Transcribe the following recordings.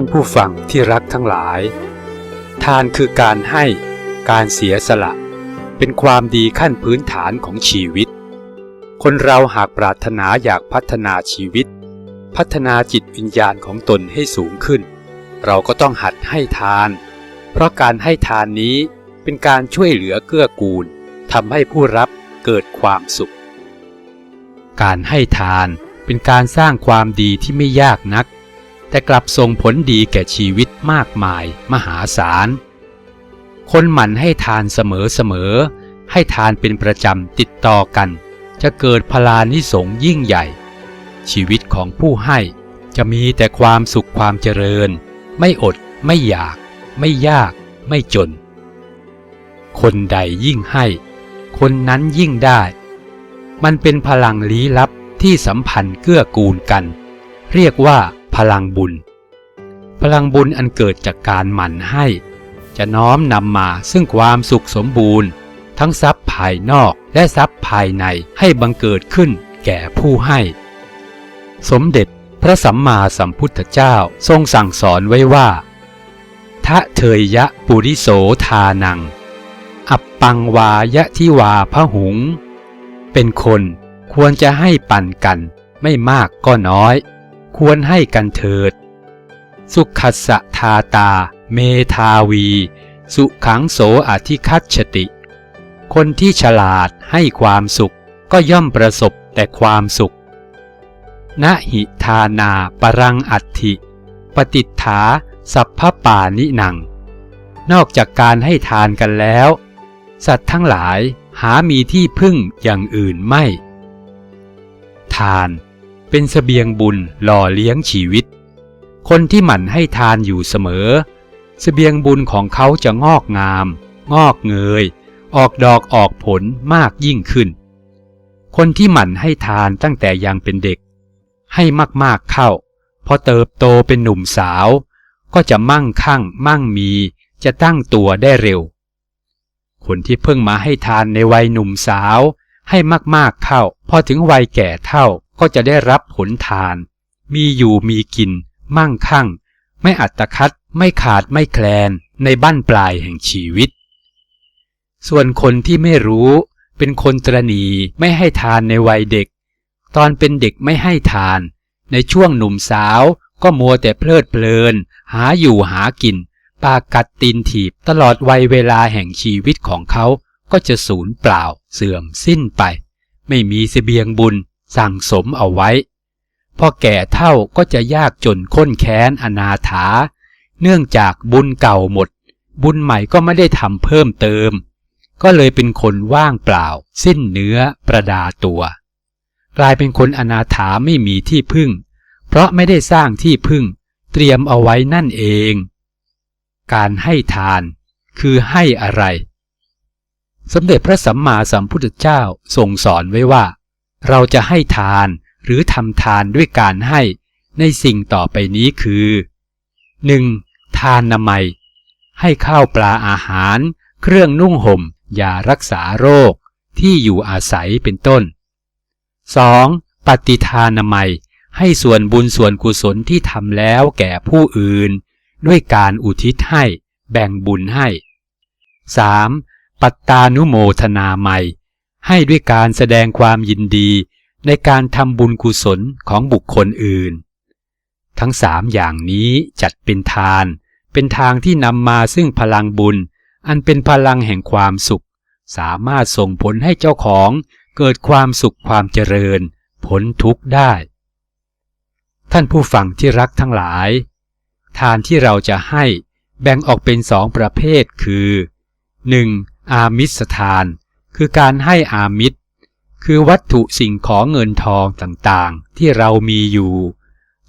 ท่านผู้ฟังที่รักทั้งหลาย ทานคือการให้การเสียสละ เป็นความดีขั้นพื้นฐานของชีวิต คนเราหากปรารถนาอยากพัฒนาชีวิต พัฒนาจิตวิญญาณของตนให้สูงขึ้น เราก็ต้องหัดให้ทาน เพราะการให้ทานนี้เป็นการช่วยเหลือเกื้อกูลทำให้ผู้รับเกิดความสุข การให้ทานเป็นการสร้างความดีที่ไม่ยากนัก แต่กลับส่งผลดีแก่ชีวิตมากมาย มหาศาล คนหมั่นให้ทานเสมอๆ ให้ทานเป็นประจำติดต่อกัน จะเกิดพลานิสงยิ่งใหญ่ ชีวิตของผู้ให้จะมีแต่ความสุขความเจริญ ไม่อด ไม่อยาก ไม่ยาก ไม่จน คนใดยิ่งให้ คนนั้นยิ่งได้ มันเป็นพลังลี้ลับที่สัมพันธ์เกื้อกูลกัน เรียกว่า ลังบุญ พลังบุญอันเกิดจากการหมั่นให้ จะน้อมนำมาซึ่งความสุขสมบูรณ์ ทั้งทรัพย์ภายนอกและทรัพย์ภายในให้บังเกิดขึ้นแก่ผู้ให้ สมเด็จพระสัมมาสัมพุทธเจ้าทรงสั่งสอนไว้ว่าทะเทยยะปุริโสทานัง อัปปังวายะทิวาพะหุง เป็นคนควรจะให้ปันกันไม่มากก็น้อย ควรให้กันเถิด สุขัสสะทาตา เมทาวี สุขังโสอธิคัตชติ คนที่ฉลาดให้ความสุขก็ย่อมประสบแต่ความสุขนะหิทานาปรังอัตถิ ปฏิฐาสัพพป่านิหนัง นอกจากการให้ทานกันแล้ว สัตว์ทั้งหลายหามีที่พึ่งอย่างอื่นไม่ ทาน เป็นสเสบียงบุญหล่อเลี้ยงชีวิต คนที่หมั่นให้ทานอยู่เสมอสเสบียงบุญของเขาจะงอกงาม งอกเงย ออกดอกออกผลมากยิ่งขึ้น คนที่หมั่นให้ทานตั้งแต่ยังเป็นเด็ก ให้มากๆเข้า พอเติบโตเป็นหนุ่มสาว ก็จะมั่งคั่ง มั่งมีจะตั้งตัวได้เร็ว คนที่เพิ่งมาให้ทานในวัยหนุ่มสาว ให้มากๆเข้า พอถึงวัยแก่เท่า ก็จะได้รับผลทาน มีอยู่มีกิน มั่งคั่ง ไม่อัตคัดไม่ขาดไม่แคลนในบั้นปลายแห่งชีวิต ส่วนคนที่ไม่รู้เป็นคนตรณีไม่ให้ทานในวัยเด็ก ตอนเป็นเด็กไม่ให้ทาน ในช่วงหนุ่มสาวก็มัวแต่เพลิดเพลิน หาอยู่หากิน ปากกัดตีนถีบตลอดวัยเวลาแห่งชีวิตของเขาก็จะสูญเปล่าเสื่อมสิ้นไป ไม่มีเสบียงบุญ สั่งสมเอาไว้ พอแก่เท่าก็จะยากจนข้นแค้นอนาถา เนื่องจากบุญเก่าหมด บุญใหม่ก็ไม่ได้ทำเพิ่มเติม ก็เลยเป็นคนว่างเปล่า สิ้นเนื้อประดาตัว กลายเป็นคนอนาถาไม่มีที่พึ่ง เพราะไม่ได้สร้างที่พึ่ง เตรียมเอาไว้นั่นเอง การให้ทานคือให้อะไร สมเด็จพระสัมมาสัมพุทธเจ้าทรงสอนไว้ว่า เราจะให้ทานหรือทำทานด้วยการให้ในสิ่งต่อไปนี้คือ 1. ทานนามัย ให้ข้าวปลาอาหาร เครื่องนุ่งห่มยารักษาโรค ที่อยู่อาศัยเป็นต้น 2. ปฏิทานามัย ให้ส่วนบุญส่วนกุศลที่ทำแล้วแก่ผู้อื่น ด้วยการอุทิศให้ แบ่งบุญให้ 3. ปัตตานุโมทนาใหม่ ให้ด้วยการแสดงความยินดีในการทำบุญกุศลของบุคคลอื่น ทั้งสามอย่างนี้จัดเป็นทาน เป็นทางที่นำมาซึ่งพลังบุญ อันเป็นพลังแห่งความสุข สามารถส่งผลให้เจ้าของเกิดความสุขความเจริญพ้นทุกข์ได้ ท่านผู้ฟังที่รักทั้งหลาย ทานที่เราจะให้แบ่งออกเป็นสองประเภทคือ 1. อามิสทาน คือการให้อามิตร คือวัตถุสิ่งของเงินทองต่างๆ ที่เรามีอยู่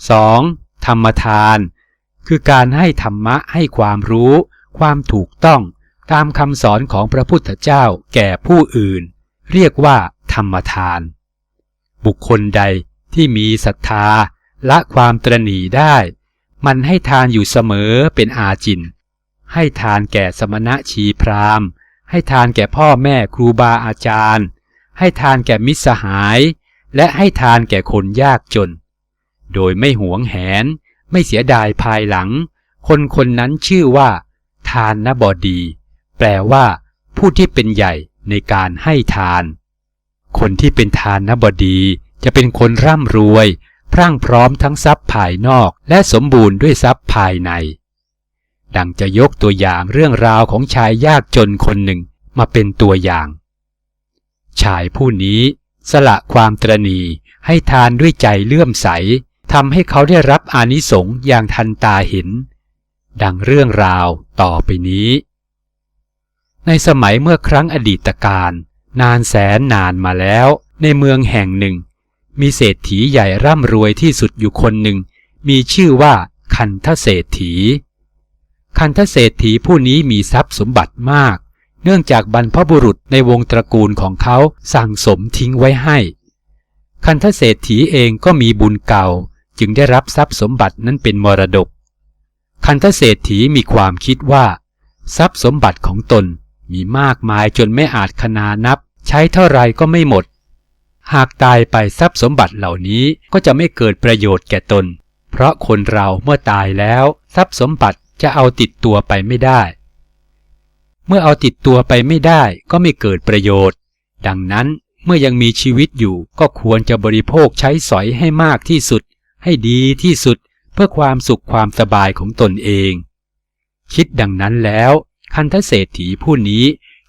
2. ธรรมทาน คือการให้ธรรมะให้ความรู้ ความถูกต้องตามคำสอนของพระพุทธเจ้าแก่ผู้อื่น เรียกว่า ธรรมทาน บุคคลใดที่มีศรัทธาละความตรณีได้ มันให้ทานอยู่เสมอเป็นอาจิน ให้ทานแก่สมณะชีพราม ให้ทานแก่พ่อแม่ครูบาอาจารย์ ให้ทานแก่มิตรสหาย และให้ทานแก่คนยากจน โดยไม่หวงแหน ไม่เสียดายภายหลัง คนคนนั้นชื่อว่า ทานนบดี แปลว่า ผู้ที่เป็นใหญ่ในการให้ทาน คนที่เป็นทานนบดีจะเป็นคนร่ำรวย พรั่งพร้อมทั้งทรัพย์ภายนอกและสมบูรณ์ด้วยทรัพย์ภายใน ดังจะยกตัวอย่างเรื่องราวของชายยากจนคนหนึ่งมาเป็นตัวอย่าง ชายผู้นี้สละความตรณีให้ทานด้วยใจเลื่อมใสทำให้เขาได้รับอานิสงส์อย่างทันตาเห็น ดังเรื่องราวต่อไปนี้ ในสมัยเมื่อครั้งอดีตการนานแสนนานมาแล้ว ในเมืองแห่งหนึ่ง มีเศรษฐีใหญ่ร่ำรวยที่สุดอยู่คนหนึ่ง มีชื่อว่าคันทเศรษฐี คันทเศรษฐีผู้นี้มีทรัพย์สมบัติมาก เนื่องจากบรรพบุรุษในวงตระกูลของเขาสั่งสมทิ้งไว้ให้ คันทเศรษฐีเองก็มีบุญเก่า จึงได้รับทรัพย์สมบัตินั้นเป็นมรดก คันทเศรษฐีมีความคิดว่า ทรัพย์สมบัติของตนมีมากมายจนไม่อาจคนานับ ใช้เท่าไรก็ไม่หมด หากตายไปทรัพย์สมบัติเหล่านี้ก็จะไม่เกิดประโยชน์แก่ตน เพราะคนเราเมื่อตายแล้ว ทรัพย์สมบัติ จะเอาติดตัวไปไม่ได้ เมื่อเอาติดตัวไปไม่ได้ก็ไม่เกิดประโยชน์ ดังนั้นเมื่อยังมีชีวิตอยู่ก็ควรจะบริโภคใช้สอยให้มากที่สุด ให้ดีที่สุดเพื่อความสุขความสบายของตนเอง คิดดังนั้นแล้ว คันทเศรษฐีผู้นี้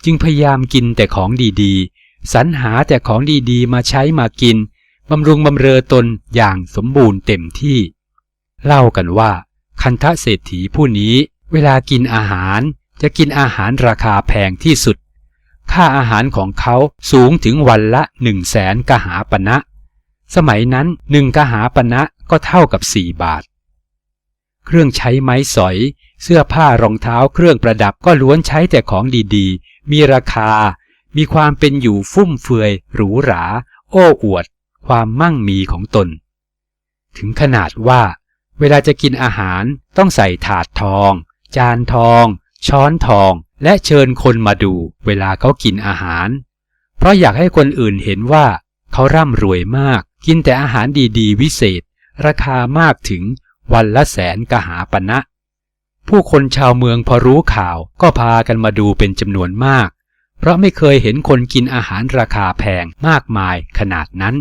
จึงพยายามกินแต่ของดีๆ สรรหาแต่ของดีๆ มาใช้มากินบำรุงบำเรอตนอย่างสมบูรณ์เต็มที่ เล่ากันว่า คันทเศรษฐีผู้นี้เวลากินอาหารจะกินอาหารราคาแพงที่สุด ค่าอาหารของเขาสูงถึงวันละหนึ่งแสนกหาปณะสมัยนั้นหนึ่งกหาปณะก็เท่ากับสี่บาท เครื่องใช้ไม้สอย เสื้อผ้ารองเท้าเครื่องประดับก็ล้วนใช้แต่ของดีๆ มีราคา มีความเป็นอยู่ฟุ่มเฟือยหรูหรา โอ้อวด ความมั่งมีของตน ถึงขนาดว่า เวลาจะกินอาหารต้องใส่ถาดทอง จานทอง ช้อนทอง และเชิญคนมาดู เวลาเขากินอาหาร เพราะอยากให้คนอื่นเห็นว่า เขาร่ำรวยมาก กินแต่อาหารดีๆ วิเศษ ราคามากถึงวันละแสนกหาปณะผู้คนชาวเมืองพอรู้ข่าวก็พากันมาดูเป็นจำนวนมาก เพราะไม่เคยเห็นคนกินอาหารราคาแพงมากมายขนาดนั้น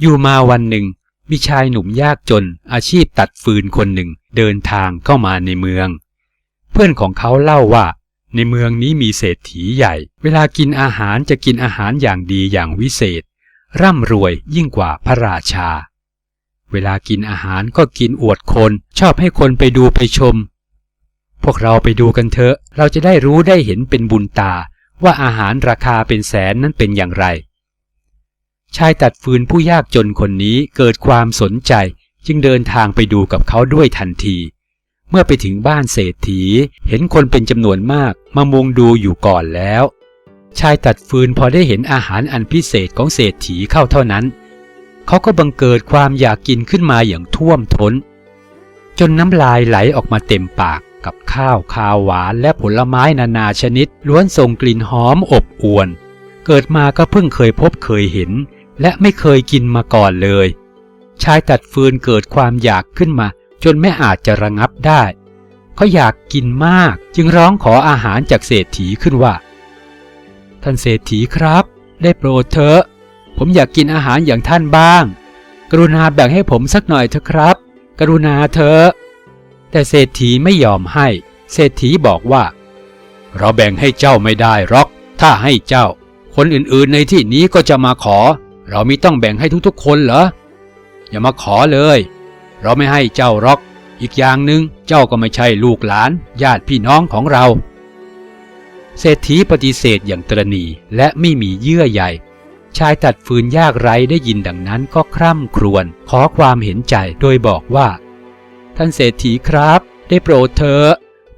อยู่มาวันหนึ่ง มีชายหนุ่มยากจนอาชีพตัดฟืนคนหนึ่งเดินทางเข้ามาในเมือง เพื่อนของเขาเล่าว่า ในเมืองนี้มีเศรษฐีใหญ่ เวลากินอาหารจะกินอาหารอย่างดีอย่างวิเศษ ร่ำรวยยิ่งกว่าพระราชา เวลากินอาหารก็กินอวดคน ชอบให้คนไปดูไปชม พวกเราไปดูกันเถอะ เราจะได้รู้ได้เห็นเป็นบุญตาว่าอาหารราคาเป็นแสนนั้นเป็นอย่างไร ชายตัดฟืนผู้ยากจนคนนี้เกิดความสนใจจึงเดินทางไปดูกับเขาด้วยทันที เมื่อไปถึงบ้านเศรษฐีเห็นคนเป็นจำนวนมากมามุงดูอยู่ก่อนแล้ว ชายตัดฟืนพอได้เห็นอาหารอันพิเศษของเศรษฐีเข้าเท่านั้น เขาก็บังเกิดความอยากกินขึ้นมาอย่างท่วมท้น จนน้ำลายไหลออกมาเต็มปากกับข้าวคาวหวานและผลไม้นานาชนิดล้วนส่งกลิ่นหอมอบอวน เกิดมาก็เพิ่งเคยพบเคยเห็น และไม่เคยกินมาก่อนเลย ชายตัดฟืนเกิดความอยากขึ้นมา จนไม่อาจจะระงับได้เขาอยากกินมากจึงร้องขออาหารจากเศรษฐีขึ้นว่า ท่านเศรษฐีครับ ได้โปรดเถอะผมอยากกินอาหารอย่างท่านบ้าง กรุณาแบ่งให้ผมสักหน่อยเถอะครับ กรุณาเถอะแต่เศรษฐีไม่ยอมให้ เศรษฐีบอกว่า เราแบ่งให้เจ้าไม่ได้หรอก ถ้าให้เจ้า คนอื่นๆในที่นี้ก็จะมาขอ เราไม่ต้องแบ่งให้ทุกๆคนเหรอ อย่ามาขอเลย เราไม่ให้เจ้าหรอก อีกอย่างหนึ่งเจ้าก็ไม่ใช่ลูกหลาน ญาติพี่น้องของเรา เศรษฐีปฏิเสธอย่างตรณีและไม่มีเยื่อใยชายตัดฟืนยากไร้ได้ยินดังนั้นก็คร่ำครวญขอความเห็นใจโดยบอกว่า ท่านเศรษฐีครับ ได้โปรดเถอะ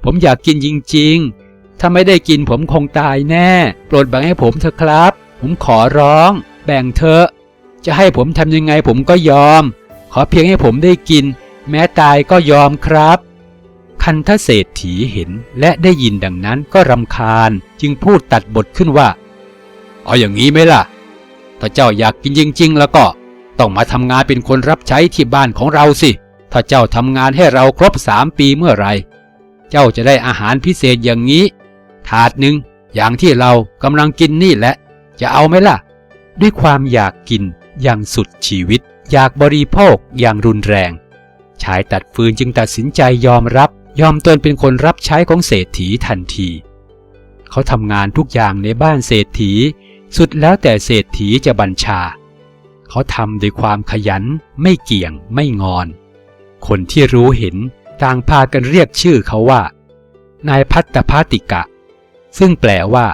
ผมอยากกินจริงๆ ถ้าไม่ได้กินผมคงตายแน่ โปรดบ่งให้ผมเถอะครับ ผมขอร้อง แบ่งเถอะจะให้ผมทำยังไงผมก็ยอม ขอเพียงให้ผมได้กิน แม้ตายก็ยอมครับ คันทเศรษฐีเห็นและได้ยินดังนั้นก็รำคาญจึงพูดตัดบทขึ้นว่า เอาอย่างนี้ไหมล่ะ ถ้าเจ้าอยากกินจริง ๆ แล้วก็ ต้องมาทำงานเป็นคนรับใช้ที่บ้านของเราสิ ถ้าเจ้าทำงานให้เราครบสามปีเมื่อไหรเจ้าจะได้อาหารพิเศษอย่างนี้ ถาดหนึ่งอย่างที่เรากำลังกินนี่แหละ จะเอาไหมล่ะ ด้วยความอยากกินอย่างสุดชีวิต อยากบริโภคอย่างรุนแรง ชายตัดฟืนจึงตัดสินใจยอมรับ ยอมตนเป็นคนรับใช้ของเศรษฐีทันที เขาทำงานทุกอย่างในบ้านเศรษฐี สุดแล้วแต่เศรษฐีจะบัญชา เขาทำด้วยความขยันไม่เกี่ยงไม่งอน คนที่รู้เห็นต่างพากันเรียกชื่อเขาว่า นายพัตพาติกะ ซึ่งแปลว่า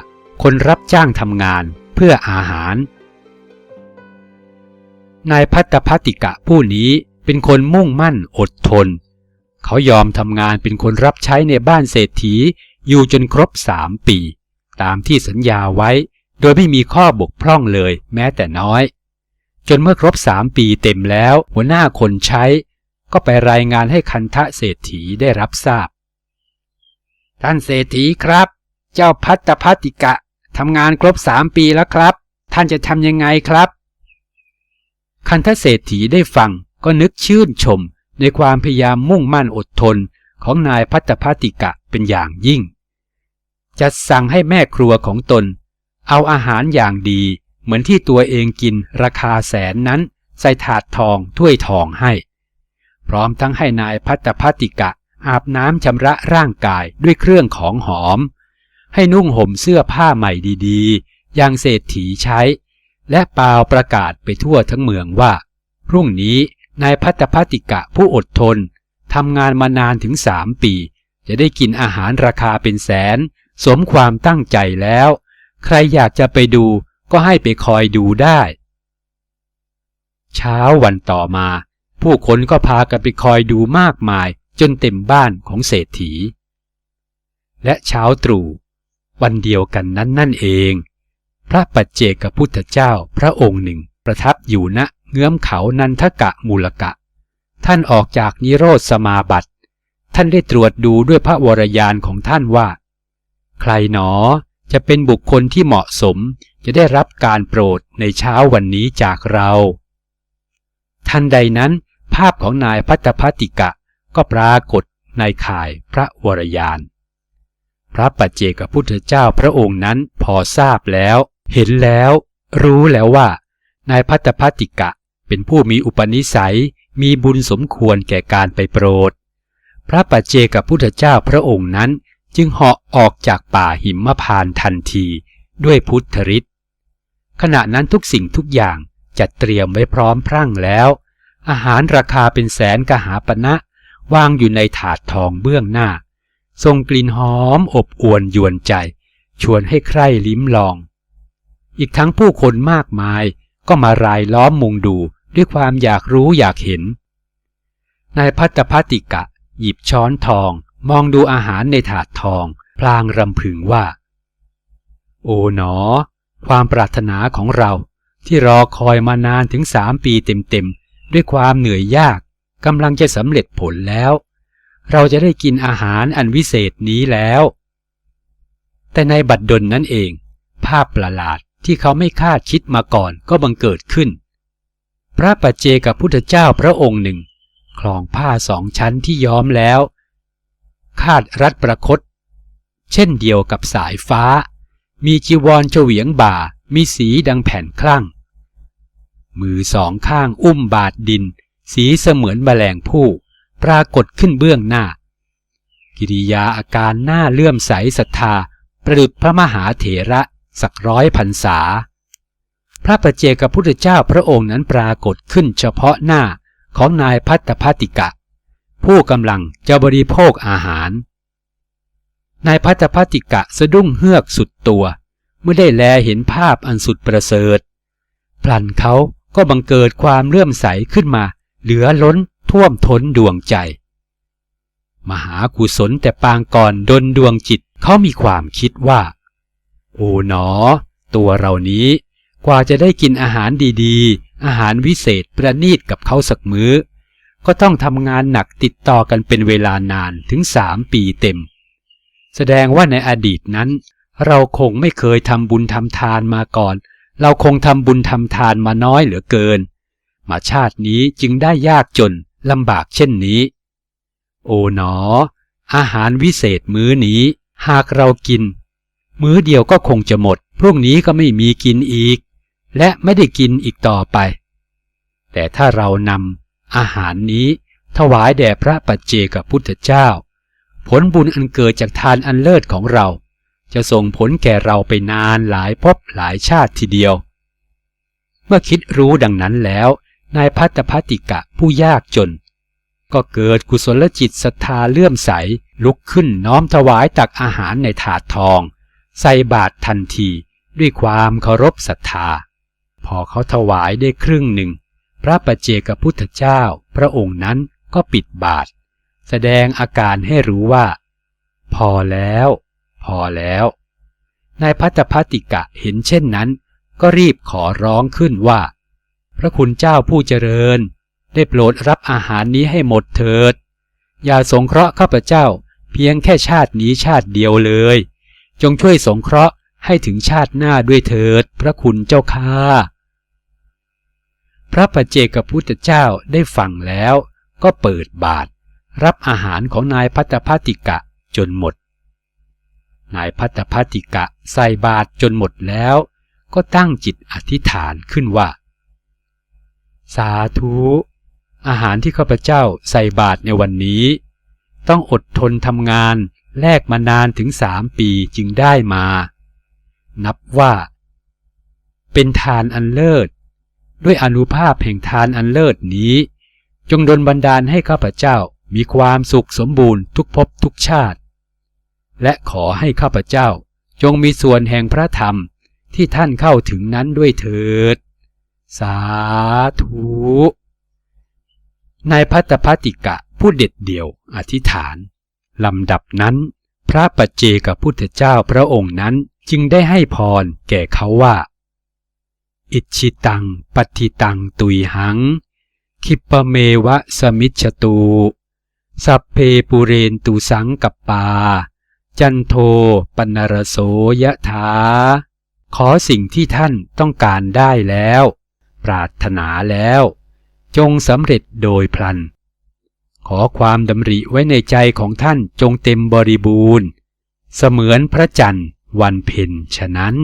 คนรับจ้างทำงานเพื่ออาหาร นายพัตพาติกะผู้นี้เป็นคนมุ่งมั่นอดทน เขายอมทำงานเป็นคนรับใช้ในบ้านเศรษฐีอยู่จนครบสามปี ตามที่สัญญาไว้ โดยไม่มีข้อบกพร่องเลยแม้แต่น้อย จนเมื่อครบสามปีเต็มแล้ว หัวหน้าคนใช้ ก็ไปรายงานให้คันทะเศรษฐีได้รับทราบ ท่านเศรษฐีครับ เจ้าพัตพัติกะทำงานครบสามปีแล้วครับ ท่านจะทำยังไงครับ คันทเศรษฐีได้ฟังก็นึกชื่นชมในความพยายามมุ่งมั่นอดทนของนายพัตพัติกะเป็นอย่างยิ่ง จัดสั่งให้แม่ครัวของตน เอาอาหารอย่างดีเหมือนที่ตัวเองกินราคาแสนนั้นใส่ถาดทองถ้วยทองให้ พร้อมทั้งให้นายพัตพัตติกะอาบน้ำชำระร่างกายด้วยเครื่องของหอม ให้นุ่งห่มเสื้อผ้าใหม่ดีๆ อย่างเศรษฐีใช้ และเปล่าประกาศไปทั่วทั้งเมืองว่า พรุ่งนี้นายพัตพัติกะผู้อดทนทำงานมานานถึงสามปี จะได้กินอาหารราคาเป็นแสน สมความตั้งใจแล้ว ใครอยากจะไปดูก็ให้ไปคอยดูได้ เช้าวันต่อมา ผู้คนก็พากันไปคอยดูมากมายจนเต็มบ้านของเศรษฐี และเช้าตรู่วันเดียวกันนั้นนั่นเอง พระปัจเจกพุทธเจ้าพระองค์หนึ่ง ประทับอยู่ณเงื้อมเขานันทกะมูลกะ ท่านออกจากนิโรธสมาบัติ ท่านได้ตรวจดูด้วยพระวรยานของท่านว่า ใครหนอจะเป็นบุคคลที่เหมาะสมจะได้รับการโปรดในเช้าวันนี้จากเรา ทันใดนั้น ภาพของนายพัตตพัตติกะก็ปรากฏในข่ายพระวรยาน พระปัจเจกพุทธเจ้าพระองค์นั้นพอทราบแล้ว เห็นแล้ว รู้แล้วว่า นายพัตพัติกะเป็นผู้มีอุปนิสัยมีบุญสมควรแก่การไปโปรด พระปัจเจกพุทธเจ้าพระองค์นั้นจึงเหาะออกจากป่าหิมพานทันทีด้วยพุทธฤทธิ์ขณะนั้นทุกสิ่งทุกอย่างจัดเตรียมไว้พร้อมพรั่งแล้ว อาหารราคาเป็นแสนกหาปณะวางอยู่ในถาดทองเบื้องหน้าทรงกลิ่นหอมอบอวนยวนใจ ชวนให้ใคร่ลิ้มลอง อีกทั้งผู้คนมากมายก็มารายล้อมมุงดูด้วยความอยากรู้อยากเห็น นายพัตพัติกะ หยิบช้อนทอง มองดูอาหารในถาดทอง พลางรำพึงว่า โอ๋หนอ ความปรารถนาของเราที่รอคอยมานานถึงสามปีเต็มๆ ด้วยความเหนื่อยยากกำลังจะสำเร็จผลแล้ว เราจะได้กินอาหารอันวิเศษนี้แล้ว แต่ในบัดดลนั้นเอง ภาพประหลาด ที่เขาไม่คาดคิดมาก่อนก็บังเกิดขึ้น พระปัจเจกับพุทธเจ้าพระองค์หนึ่ง คลองผ้าสองชั้นที่ย้อมแล้ว คาดรัดประคต เช่นเดียวกับสายฟ้า มีจีวรเฉวียงบ่า มีสีดังแผ่นคลั่ง มือสองข้างอุ้มบาดดิน สีเสมือนแมลงผู้ ปรากฏขึ้นเบื้องหน้า กิริยาอาการหน้าเลื่อมใสศรัทธาประดุจพระมหาเถระ สักร้อยพรรษา พระประเจกับพุทธเจ้าพระองค์นั้นปรากฏขึ้นเฉพาะหน้าของนายพัตพัติกะ ผู้กำลังจะบริโภคอาหาร นายพัตตพัติกะสะดุ้งเฮือกสุดตัว เมื่อได้แลเห็นภาพอันสุดประเสริฐพลันเขาก็บังเกิดความเลื่อมใสขึ้นมา เหลือล้นท่วมท้นดวงใจ มหากุศลแต่ปางก่อนดนดวงจิตเขามีความคิดว่า โอ๋หนอ ตัวเรานี้ กว่าจะได้กินอาหารดีๆ อาหารวิเศษประณีตกับเขาสักมื้อ ก็ต้องทำงานหนักติดต่อกันเป็นเวลานานถึงสามปีเต็ม แสดงว่าในอดีตนั้น เราคงไม่เคยทำบุญทำทานมาก่อน เราคงทำบุญทำทานมาน้อยเหลือเกิน มาชาตินี้จึงได้ยากจนลำบากเช่นนี้ โอ๋หนอ อาหารวิเศษมื้อนี้ หากเรากิน มื้อเดียวก็คงจะหมด พรุ่งนี้ก็ไม่มีกินอีก และไม่ได้กินอีกต่อไป แต่ถ้าเรานำอาหารนี้ถวายแด่พระปัจเจกพุทธเจ้า ผลบุญอันเกิดจากทานอันเลิศของเรา จะส่งผลแก่เราไปนานหลายภพหลายชาติทีเดียว เมื่อคิดรู้ดังนั้นแล้ว นายพัตพัติกะผู้ยากจน ก็เกิดกุศลจิตศรัทธาเลื่อมใสลุกขึ้นน้อมถวายตักอาหารในถาดทอง ใส่บาตรทันทีด้วยความเคารพศรัทธา พอเขาถวายได้ครึ่งหนึ่ง พระปัจเจกพุทธเจ้า พระองค์นั้นก็ปิดบาตรแสดงอาการให้รู้ว่า พอแล้ว พอแล้วนายพัตพัติกะเห็นเช่นนั้น ก็รีบขอร้องขึ้นว่า พระคุณเจ้าผู้เจริญ ได้โปรดรับอาหารนี้ให้หมดเถิด อย่าสงเคราะห์ข้าพเจ้าเพียงแค่ชาตินี้ชาติเดียวเลย จงช่วยสงเคราะห์ให้ถึงชาติหน้าด้วยเถิด พระคุณเจ้าข้าพระปัจเจกพุทธเจ้าได้ฟังแล้ว ก็เปิดบาตรรับอาหารของนายพัตพัติกะจนหมด นายพัตพัติกะใส่บาตรจนหมดแล้ว ก็ตั้งจิตอธิษฐานขึ้นว่า สาธุ อาหารที่ข้าพเจ้าใส่บาตรในวันนี้ ต้องอดทนทำงาน แลกมานานถึงสามปีจึงได้มา นับว่า เป็นทานอันเลิศ ด้วยอนุภาพแห่งทานอันเลิศนี้ จงดลบันดาลให้ข้าพเจ้ามีความสุขสมบูรณ์ทุกภพทุกชาติ และขอให้ข้าพเจ้าจงมีส่วนแห่งพระธรรมที่ท่านเข้าถึงนั้นด้วยเถิด สาธุนายพัตพัติกะผู้เด็ดเดี่ยวอธิษฐาน ลำดับนั้น พระปัจเจกพุทธเจ้าพระองค์นั้นจึงได้ให้พรแก่เขาว่า อิชิตังปฏิตังตุยหัง คิปเมวะสมิชตู สัพเพปุเรนตุสังกัปปา จันโทปนรโสยะถาขอสิ่งที่ท่านต้องการได้แล้ว ปรารถนาแล้ว จงสำเร็จโดยพลัน ขอความดำริไว้ในใจของท่านจงเต็มบริบูรณ์ เสมือนพระจันทร์วันเพ็ญฉะนั้น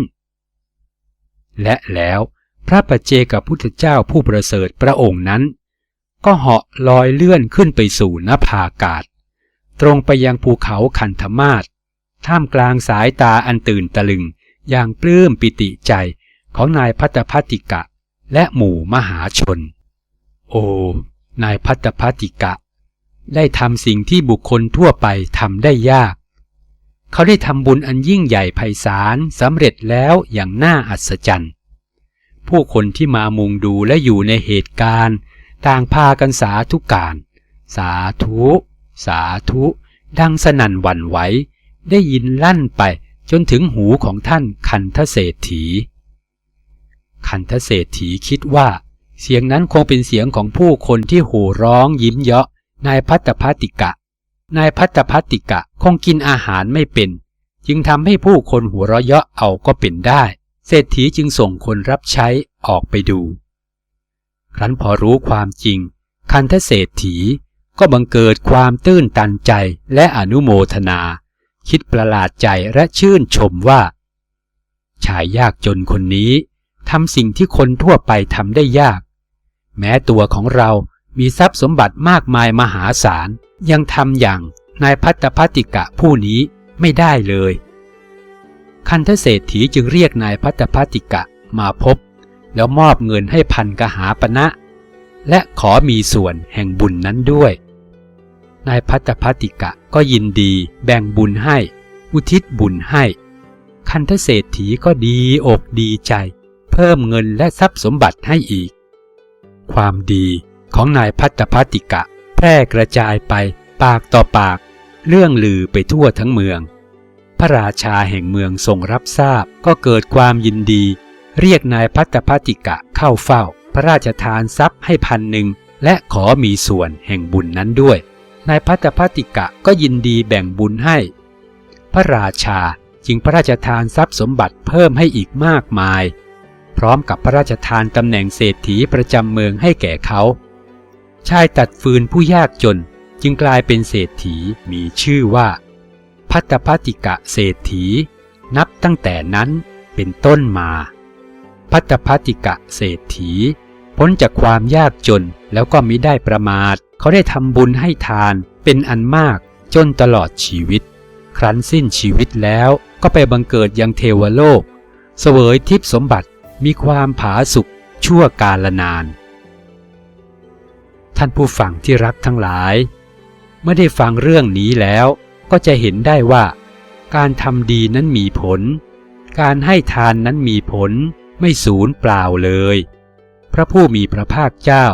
และแล้วพระปัจเจกพุทธเจ้าผู้ประเสริฐพระองค์นั้น ก็เหาะลอยเลื่อนขึ้นไปสู่นภาอากาศ ตรงไปยังภูเขาคันธมาศท่ามกลางสายตาอันตื่นตะลึงอย่างปลื้มปิติใจของนายพัตพัติกะและหมู่มหาชน โอ้นายพัตพัติกะ ได้ทำสิ่งที่บุคคลทั่วไปทำได้ยาก เขาได้ทำบุญอันยิ่งใหญ่ไพศาลสำเร็จแล้วอย่างน่าอัศจรรย์ ผู้คนที่มามุงดูและอยู่ในเหตุการณ์ ต่างพากันสาธุการ สาธุ สาธุ ดังสนั่นหวั่นไหว ได้ยินลั่นไปจนถึงหูของท่านคันทเศรษฐี คันทเศรษฐีคิดว่า เสียงนั้นคงเป็นเสียงของผู้คนที่โห่ร้องยิ้มเยาะ นายพัตพัติกะ นายพัตพัติกะคงกินอาหารไม่เป็น จึงทำให้ผู้คนหัวเราะเยาะเอาก็เป็นได้ เศรษฐีจึงส่งคนรับใช้ออกไปดู ครั้นพอรู้ความจริง คันทเศรษฐีก็บังเกิดความตื้นตันใจและอนุโมทนา คิดประหลาดใจและชื่นชมว่า ชายยากจนคนนี้ทำสิ่งที่คนทั่วไปทำได้ยาก แม้ตัวของเรา มีทรัพย์สมบัติมากมายมหาศาล ยังทำอย่างนายพัตพัติกะผู้นี้ไม่ได้เลย คันทเศรษฐีจึงเรียกนายพัตพัติกะมาพบ แล้วมอบเงินให้พันกหาปณะและขอมีส่วนแห่งบุญนั้นด้วย นายพัตพัติกะก็ยินดีแบ่งบุญให้ อุทิศบุญให้ คันทเศรษฐีก็ดีอกดีใจ เพิ่มเงินและทรัพย์สมบัติให้อีก ความดี ของนายพัตพัติกะ แพร่กระจายไปปากต่อปาก เรื่องลือไปทั่วทั้งเมือง พระราชาแห่งเมืองทรงรับทราบก็เกิดความยินดี เรียกนายพัตพัติกะเข้าเฝ้า พระราชทานทรัพย์ให้พันหนึ่งและขอมีส่วนแห่งบุญนั้นด้วย นายพัตพัติกะก็ยินดีแบ่งบุญให้ พระราชาจึงพระราชทานทรัพย์สมบัติเพิ่มให้อีกมากมาย พร้อมกับพระราชทานตำแหน่งเศรษฐีประจำเมืองให้แก่เขา ชายตัดฟืนผู้ยากจนจึงกลายเป็นเศรษฐีมีชื่อว่า พัตพัติกะเศรษฐี นับตั้งแต่นั้นเป็นต้นมา พัตพัติกะเศรษฐี พ้นจากความยากจนแล้วก็มิได้ประมาท เขาได้ทำบุญให้ทานเป็นอันมากจนตลอดชีวิต ครั้นสิ้นชีวิตแล้วก็ไปบังเกิดยังเทวโลก เสวยทิพยสมบัติมีความผาสุกชั่วกาลนาน ท่านผู้ฟังที่รักทั้งหลาย เมื่อได้ฟังเรื่องนี้แล้วก็จะเห็นได้ว่า การทำดีนั้นมีผล การให้ทานนั้นมีผลไม่สูญเปล่าเลย พระผู้มีพระภาคเจ้า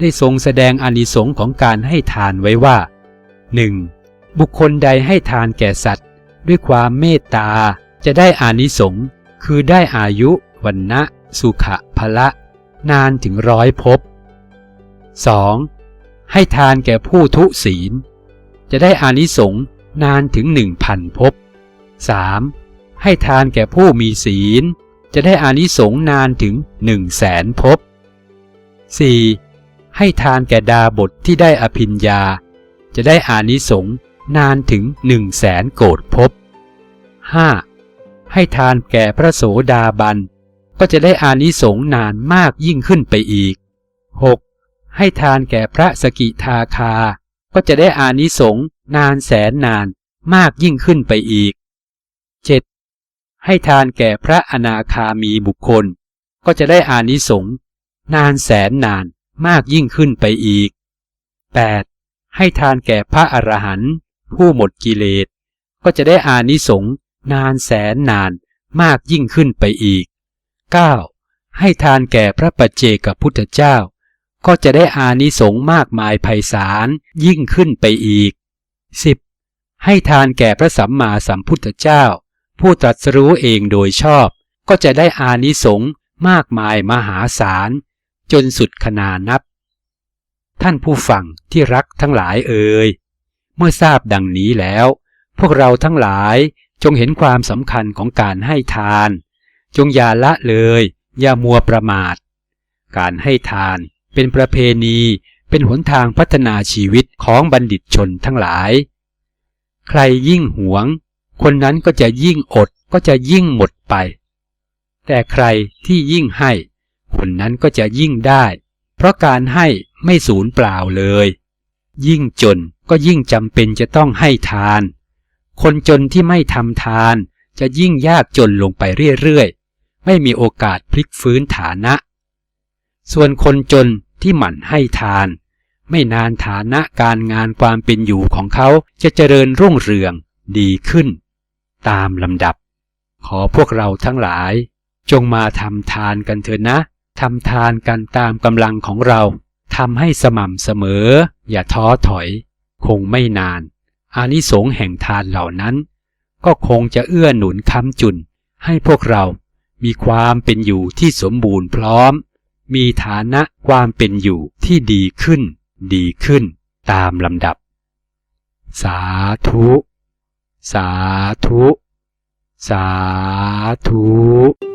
ได้ทรงแสดงอานิสงส์ของการให้ทานไว้ว่า 1. บุคคลใดให้ทานแก่สัตว์ ด้วยความเมตตาจะได้อานิสงส์คือได้อายุวันนะสุขะพละ นานถึงร้อยภพ 2. ให้ทานแก่ผู้ทุศีล จะได้อานิสงส์นานถึงหนึ่งพันภพ 3. ให้ทานแก่ผู้มีศีล จะได้อานิสงส์นานถึงหนึ่งแสนภพ 4. ให้ทานแก่ดาบทที่ได้อภิญญาจะได้อานิสงส์นานถึงหนึ่งแสนโกรธภพ 5. ให้ทานแก่พระโสดาบัน ก็จะได้อานิสงส์นานมากยิ่งขึ้นไปอีก 6. ให้ทานแก่พระสกิทาคา ก็จะได้อานิสงส์นานแสนนานมากยิ่งขึ้นไปอีก 7. ให้ทานแก่พระอนาคามีบุคคล ก็จะได้อานิสงส์นานแสนนานมากยิ่งขึ้นไปอีก 8. ให้ทานแก่พระอรหันต์ผู้หมดกิเลส ก็จะได้อานิสงส์นานแสนนานมากยิ่งขึ้นไปอีก 9. ให้ทานแก่พระปัจเจกพุทธเจ้า ก็จะได้อานิสงส์มากมายไพศาลยิ่งขึ้นไปอีก 10. ให้ทานแก่พระสัมมาสัมพุทธเจ้า ผู้ตรัสรู้เองโดยชอบ ก็จะได้อานิสงส์มากมายมหาศาลจนสุดขนานับ ท่านผู้ฟังที่รักทั้งหลายเอ่ยเมื่อทราบดังนี้แล้ว พวกเราทั้งหลายจงเห็นความสำคัญของการให้ทาน จงอย่าละเลย อย่ามัวประมาท การให้ทาน เป็นประเพณี เป็นหนทางพัฒนาชีวิตของบัณฑิตชนทั้งหลาย ใครยิ่งหวง คนนั้นก็จะยิ่งอดก็จะยิ่งหมดไป แต่ใครที่ยิ่งให้ คนนั้นก็จะยิ่งได้ เพราะการให้ไม่สูญเปล่าเลย ยิ่งจนก็ยิ่งจำเป็นจะต้องให้ทาน คนจนที่ไม่ทำทานจะยิ่งยากจนลงไปเรื่อยๆ ไม่มีโอกาสพลิกฟื้นฐานะ ส่วนคนจนที่หมั่นให้ทาน ไม่นานฐานะการงานความเป็นอยู่ของเขาจะเจริญรุ่งเรืองดีขึ้น ตามลำดับ ขอพวกเราทั้งหลาย จงมาทำทานกันเถอะนะทำทานกันตามกำลังของเราทำให้สม่ำเสมอ อย่าท้อถอย คงไม่นาน อานิสงส์แห่งทานเหล่านั้น ก็คงจะเอื้อหนุนค้ำจุน ให้พวกเรามีความเป็นอยู่ที่สมบูรณ์พร้อม มีฐานะความเป็นอยู่ที่ดีขึ้น ดีขึ้น ตามลำดับ สาธุ สาธุ สาธุ